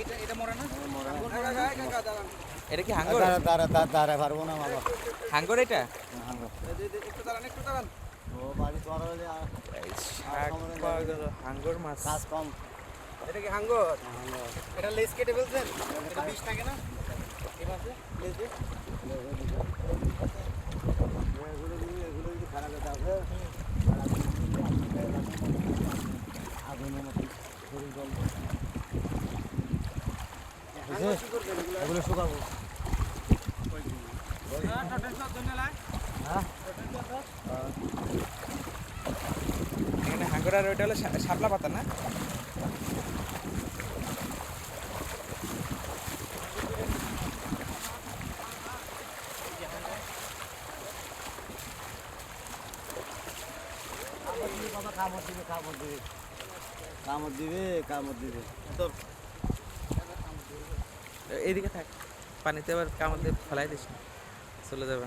এটা এটা মরে না? এটা কি হাঙ্গর? দাঁড়া দাঁড়া দাঁড়া পারব না বাবা। হাঙ্গর এটা? একটু দাঁড়ান একটু দাঁড়ান। হাঙ্গর মাছ। কম। এটা কি হাঙ্গর। এটা লেস কেটে ফেলছেন? এটা বিষ থাকে না? এগুলো শুকাবো। হ্যাঁ? এখানে হাঙ্গর আর ওইটা হলো শাপলা পাতা না? কামড় দিবে কামড় দিবে। কামড় দিবে কামড় দিবে। এইদিকে থাক। পানিতে এবার কামড় দিয়ে ফেলাই দিস চলে যাবে।